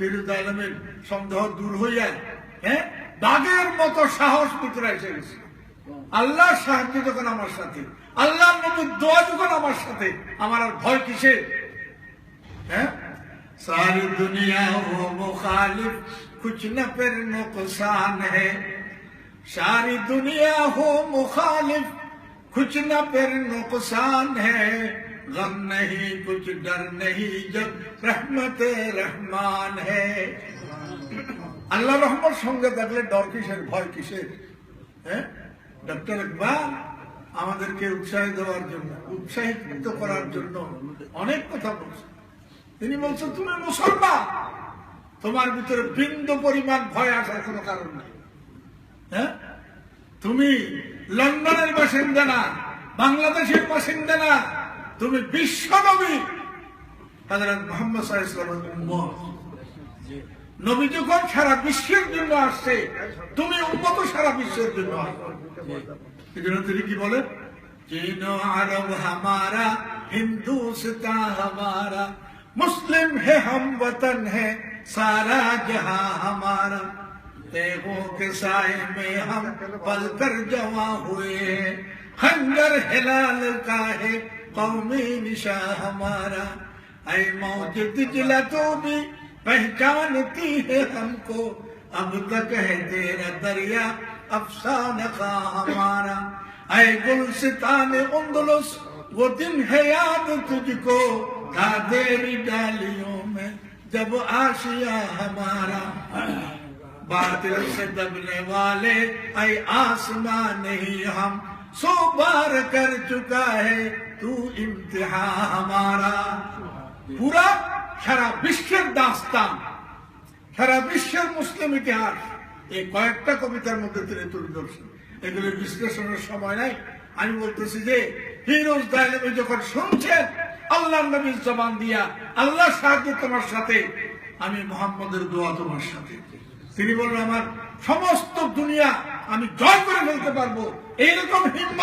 ফিরুদ আলমের সন্দেহ দূর হইয়া হ্যাঁ বাঘের মতো সাহস পুতরাইছে আল্লাহর সাহায্য যখন আমার সাথে, আল্লাহর নবীর দোয়া যখন আমার সাথে, আমার আর ভয় কিসে হ্যাঁ সারি দুনিয়া ও মুখালিফ, কুছ না পের নুকসান হে। সারি দুনিয়া হো মুখালিফ, কুছ না পের নুকসান হ্যাঁ गम नहीं कुछ डर नहीं जब रहमत रहमान है আল্লাহ রহমত সঙ্গে থাকলে ডর কিসের ভয় কিসের হ্যাঁ ডক্টর ইকবাল আমাদেরকে উৎসাহ দেওয়ার জন্য উৎসাহিত করার জন্য অনেক কথা বলছে তিনি বলছেন তুমি মুসলমান তোমার ভিতরে বিন্দু পরিমাণ ভয় আসার কোনো কারণ নেই হ্যাঁ তুমি লন্ডনের বাসিন্দা না বাংলাদেশের বাসিন্দা না তুমি বিশ্ব নবী হাজরত মোহাম্মদ সাহা ইসলামের উম্মত নবী যখন সারা বিশ্বের জন্য আসছে তুমি উন্মত সারা বিশ্বের জন্য আসবে এই জন্য তিনি কি বলেন चीन अरब हमारा हिंदुस्तान हमारा मुस्लिम है हम वतन है सारा जहां हमारा तेगों के साय में हम पल कर जमा हुए हैं खंजर हिलाल का है कौमी निशा हमारा ऐ मौजूद जिला तो भी पहचानती है हमको अब तक है तेरा दरिया अफसाना का हमारा ऐ गुलसितान उंदुलुस वो दिन है याद तुझको था तेरी डालियों में जब आशिया हमारा बातिल से दबने वाले ऐ आसमां नहीं हम सो बार कर चुका है तू इम्तिहा हमारा পুরা সারা বিশ্বের দাস্তান সারা বিশ্বের মুসলিম ইতিহাস এই কয়েকটা কবিতার মধ্যে তিনি তুলে ধরছেন এগুলো বিশ্লেষণের সময় নাই আমি বলতেছি যে ফিরোজ দাইলমি যখন শুনছেন আল্লাহ নবীর জবান দিয়া আল্লাহ সাহায্য তোমার সাথে আমি মোহাম্মদের দোয়া তোমার সাথে তিনি বললেন আমার সমস্ত দুনিয়া আমি জয় করে ফেলতে পারব। এইরকম হিম্মত